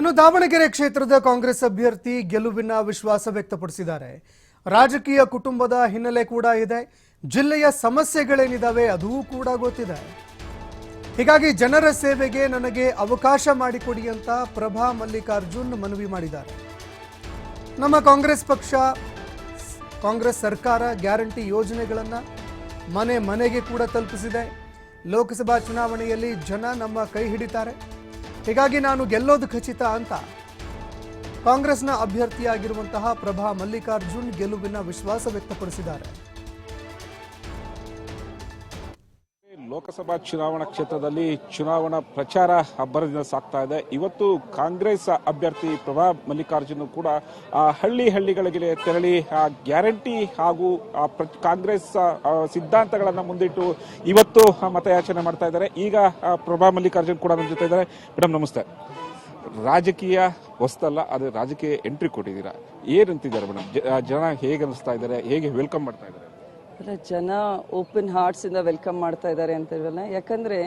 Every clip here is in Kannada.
ಇನ್ನು ದಾವಣಗೆರೆ ಕ್ಷೇತ್ರದ ಕಾಂಗ್ರೆಸ್ ಅಭ್ಯರ್ಥಿ ಗೆಲುವಿನ ವಿಶ್ವಾಸ ವ್ಯಕ್ತಪಡಿಸಿದ್ದಾರೆ. ರಾಜಕೀಯ ಕುಟುಂಬದ ಹಿನ್ನೆಲೆ ಕೂಡ ಇದೆ. ಜಿಲ್ಲೆಯ ಸಮಸ್ಯೆಗಳೇನಿದಾವೆ ಅದೂ ಕೂಡ ಗೊತ್ತಿದೆ. ಹೀಗಾಗಿ ಜನರ ಸೇವೆಗೆ ನನಗೆ ಅವಕಾಶ ಮಾಡಿಕೊಡಿ ಅಂತ ಪ್ರಭಾ ಮಲ್ಲಿಕಾರ್ಜುನ್ ಮನವಿ ಮಾಡಿದ್ದಾರೆ. ನಮ್ಮ ಕಾಂಗ್ರೆಸ್ ಪಕ್ಷ, ಕಾಂಗ್ರೆಸ್ ಸರ್ಕಾರ ಗ್ಯಾರಂಟಿ ಯೋಜನೆಗಳನ್ನು ಮನೆ ಮನೆಗೆ ಕೂಡ ತಲುಪಿಸಿದೆ. ಲೋಕಸಭಾ ಚುನಾವಣೆಯಲ್ಲಿ ಜನ ನಮ್ಮ ಕೈ ಹಿಡಿತಾರೆ. ಹೀಗಾಗಿ ನಾನು ಗೆಲ್ಲೋದು ಖಚಿತ ಅಂತ. ಕಾಂಗ್ರೆಸ್ನ ಅಭ್ಯರ್ಥಿಯಾಗಿರುವಂತಹ ಪ್ರಭಾ ಮಲ್ಲಿಕಾರ್ಜುನ್ ಗೆಲುವಿನ ವಿಶ್ವಾಸ ವ್ಯಕ್ತಪಡಿಸಿದ್ದಾರೆ. ಲೋಕಸಭಾ ಚುನಾವಣಾ ಕ್ಷೇತ್ರದಲ್ಲಿ ಚುನಾವಣಾ ಪ್ರಚಾರ ಅಬ್ಬರದಿಂದ ಸಾಗ್ತಾ ಇದೆ. ಇವತ್ತು ಕಾಂಗ್ರೆಸ್ ಅಭ್ಯರ್ಥಿ ಪ್ರಭಾ ಮಲ್ಲಿಕಾರ್ಜುನ್ ಕೂಡ ಹಳ್ಳಿ ಹಳ್ಳಿಗಳಿಗೆ ತೆರಳಿ ಆ, ಗ್ಯಾರಂಟಿ ಹಾಗೂ ಕಾಂಗ್ರೆಸ್ ಸಿದ್ಧಾಂತಗಳನ್ನು ಮುಂದಿಟ್ಟು ಇವತ್ತು ಮತಯಾಚನೆ ಮಾಡ್ತಾ ಇದ್ದಾರೆ. ಈಗ ಪ್ರಭಾ ಮಲ್ಲಿಕಾರ್ಜುನ್ ಕೂಡ ನಮ್ಮ ಜೊತೆ ಇದ್ದಾರೆ. ಮೇಡಮ್ ನಮಸ್ತೆ. ರಾಜಕೀಯ ಹೊಸ್ತಲ್ಲ ಅದು ರಾಜಕೀಯ ಎಂಟ್ರಿ ಕೊಟ್ಟಿದ್ದೀರಾ? ಏನಂತಿದ್ದಾರೆ ಮೇಡಮ್ ಜನ ಹೇಗೆ ಅನಿಸ್ತಾ ಇದ್ದಾರೆ? ಹೇಗೆ ವೆಲ್ಕಮ್ ಮಾಡ್ತಾ ಇದ್ದಾರೆ? ಜನ ಓಪನ್ ಹಾರ್ಟ್ಸ್ ಇಂದ ವೆಲ್ಕಮ್ ಮಾಡ್ತಾ ಇದ್ದಾರೆ ಅಂತ ಹೇಳಲ್ಲ ಯಾಕಂದ್ರೆ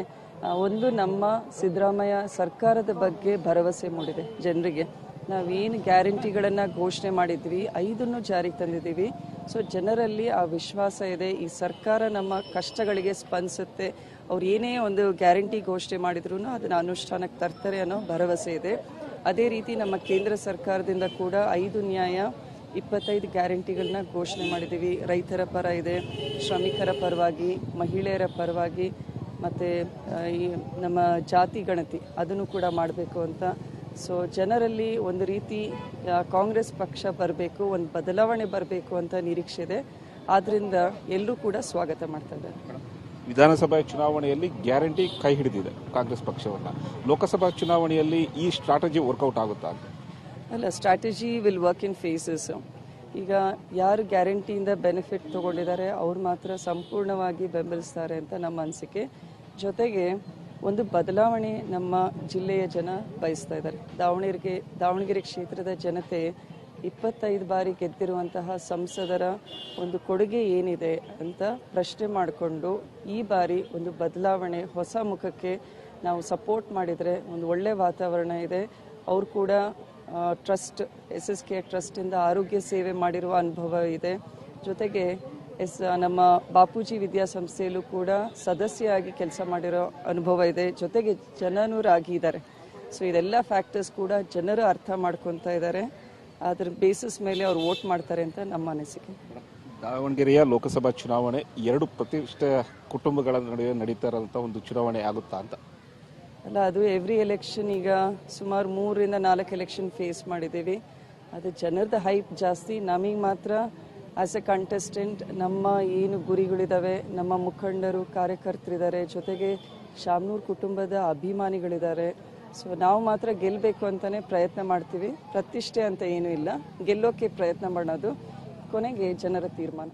ಒಂದು ನಮ್ಮ ಸಿದ್ದರಾಮಯ್ಯ ಸರ್ಕಾರದ ಬಗ್ಗೆ ಭರವಸೆ ಮೂಡಿದೆ ಜನರಿಗೆ. ನಾವೇನು ಗ್ಯಾರಂಟಿಗಳನ್ನ ಘೋಷಣೆ ಮಾಡಿದ್ವಿ, ಐದನ್ನು ಜಾರಿಗೆ ತಂದಿದ್ದೀವಿ. ಸೊ ಜನರಲ್ಲಿ ಆ ವಿಶ್ವಾಸ ಇದೆ, ಈ ಸರ್ಕಾರ ನಮ್ಮ ಕಷ್ಟಗಳಿಗೆ ಸ್ಪಂದಿಸುತ್ತೆ. ಅವ್ರು ಏನೇ ಒಂದು ಗ್ಯಾರಂಟಿ ಘೋಷಣೆ ಮಾಡಿದ್ರು ಅದನ್ನು ಅನುಷ್ಠಾನಕ್ಕೆ ತರ್ತಾರೆ ಅನ್ನೋ ಭರವಸೆ ಇದೆ. ಅದೇ ರೀತಿ ನಮ್ಮ ಕೇಂದ್ರ ಸರ್ಕಾರದಿಂದ ಕೂಡ ಐದು ನ್ಯಾಯ ಇಪ್ಪತ್ತೈದು ಗ್ಯಾರಂಟಿಗಳನ್ನ ಘೋಷಣೆ ಮಾಡಿದ್ದೀವಿ. ರೈತರ ಪರ ಇದೆ, ಶ್ರಮಿಕರ ಪರವಾಗಿ, ಮಹಿಳೆಯರ ಪರವಾಗಿ, ಮತ್ತು ಈ ನಮ್ಮ ಜಾತಿ ಗಣತಿ ಅದನ್ನು ಕೂಡ ಮಾಡಬೇಕು ಅಂತ. ಸೊ ಜನರಲ್ಲಿ ಒಂದು ರೀತಿ ಕಾಂಗ್ರೆಸ್ ಪಕ್ಷ ಬರಬೇಕು, ಒಂದು ಬದಲಾವಣೆ ಬರಬೇಕು ಅಂತ ನಿರೀಕ್ಷೆ ಇದೆ. ಆದ್ದರಿಂದ ಎಲ್ಲರೂ ಕೂಡ ಸ್ವಾಗತ ಮಾಡ್ತಾ ಇದ್ದಾರೆ. ವಿಧಾನಸಭಾ ಚುನಾವಣೆಯಲ್ಲಿ ಗ್ಯಾರಂಟಿ ಕೈ ಹಿಡಿದಿದೆ ಕಾಂಗ್ರೆಸ್ ಪಕ್ಷವನ್ನ. ಲೋಕಸಭಾ ಚುನಾವಣೆಯಲ್ಲಿ ಈ ಸ್ಟ್ರಾಟಜಿ ವರ್ಕೌಟ್ ಆಗುತ್ತಾ? ಅಲ್ಲ strategy will work in phases ಈಗ ಯಾರು ಗ್ಯಾರಂಟಿಯಿಂದ ಬೆನಿಫಿಟ್ ತಗೊಂಡಿದ್ದಾರೆ, ಅವ್ರು ಮಾತ್ರ ಸಂಪೂರ್ಣವಾಗಿ ಬೆಂಬಲಿಸ್ತಾರೆ ಅಂತ ನಮ್ಮ ಅನಿಸಿಕೆ. ಜೊತೆಗೆ ಒಂದು ಬದಲಾವಣೆ ನಮ್ಮ ಜಿಲ್ಲೆಯ ಜನ ಬಯಸ್ತಾ ಇದ್ದಾರೆ. ದಾವಣಗೆರೆಗೆ, ದಾವಣಗೆರೆ ಕ್ಷೇತ್ರದ ಜನತೆ ಇಪ್ಪತ್ತೈದು ಬಾರಿ ಗೆದ್ದಿರುವಂತಹ ಸಂಸದರ ಒಂದು ಕೊಡುಗೆ ಏನಿದೆ ಅಂತ ಪ್ರಶ್ನೆ ಮಾಡಿಕೊಂಡು ಈ ಬಾರಿ ಒಂದು ಬದಲಾವಣೆ, ಹೊಸ ಮುಖಕ್ಕೆ ನಾವು ಸಪೋರ್ಟ್ ಮಾಡಿದರೆ ಒಂದು ಒಳ್ಳೆಯ ವಾತಾವರಣ ಇದೆ. ಅವರು ಕೂಡ ಟ್ರಸ್ಟ್ ಎಸ್ ಎಸ್ ಕೆ ಟ್ರಸ್ಟಿಂದ ಆರೋಗ್ಯ ಸೇವೆ ಮಾಡಿರುವ ಅನುಭವ ಇದೆ. ಜೊತೆಗೆ ಎಸ್, ನಮ್ಮ ಬಾಪೂಜಿ ವಿದ್ಯಾಸಂಸ್ಥೆಯಲ್ಲೂ ಕೂಡ ಸದಸ್ಯರಾಗಿ ಕೆಲಸ ಮಾಡಿರೋ ಅನುಭವ ಇದೆ. ಜೊತೆಗೆ ಜನನೂರಾಗಿ ಇದ್ದಾರೆ ಸೊ ಇದೆಲ್ಲ ಫ್ಯಾಕ್ಟರ್ಸ್ ಕೂಡ ಜನರು ಅರ್ಥ ಮಾಡ್ಕೊತಾ ಇದ್ದಾರೆ ಅದ್ರ ಬೇಸಿಸ್ ಮೇಲೆ ಅವ್ರು ವೋಟ್ ಮಾಡ್ತಾರೆ ಅಂತ ನಮ್ಮ ಅನಿಸಿಕೆ. ದಾವಣಗೆರೆಯ ಲೋಕಸಭಾ ಚುನಾವಣೆ ಎರಡು ಪ್ರತಿಷ್ಠೆಯ ಕುಟುಂಬಗಳ ನಡುವೆ ನಡೀತಾ ಇರೋಂಥ ಒಂದು ಚುನಾವಣೆ ಆಗುತ್ತಾ ಅಂತ. ಅಲ್ಲ, ಅದು ಎವ್ರಿ ಎಲೆಕ್ಷನ್ ಈಗ ಸುಮಾರು ಮೂರರಿಂದ ನಾಲ್ಕು ಎಲೆಕ್ಷನ್ ಫೇಸ್ ಮಾಡಿದ್ದೀವಿ. ಅದು ಜನರದ ಹೈಪ್ ಜಾಸ್ತಿ. ನಮಗೆ ಮಾತ್ರ ಆಸ್ ಎ ಕಂಟೆಸ್ಟೆಂಟ್ ನಮ್ಮ ಏನು ಗುರಿಗಳಿದಾವೆ, ನಮ್ಮ ಮುಖಂಡರು, ಕಾರ್ಯಕರ್ತರಿದ್ದಾರೆ, ಜೊತೆಗೆ ಶಾಮನೂರ್ ಕುಟುಂಬದ ಅಭಿಮಾನಿಗಳಿದ್ದಾರೆ. ಸೊ ನಾವು ಮಾತ್ರ ಗೆಲ್ಲಬೇಕು ಅಂತಲೇ ಪ್ರಯತ್ನ ಮಾಡ್ತೀವಿ. ಪ್ರತಿಷ್ಠೆ ಅಂತ ಏನೂ ಇಲ್ಲ. ಗೆಲ್ಲೋಕೆ ಪ್ರಯತ್ನ ಮಾಡೋದು ಕೊನೆಗೆ ಜನರ ತೀರ್ಮಾನ.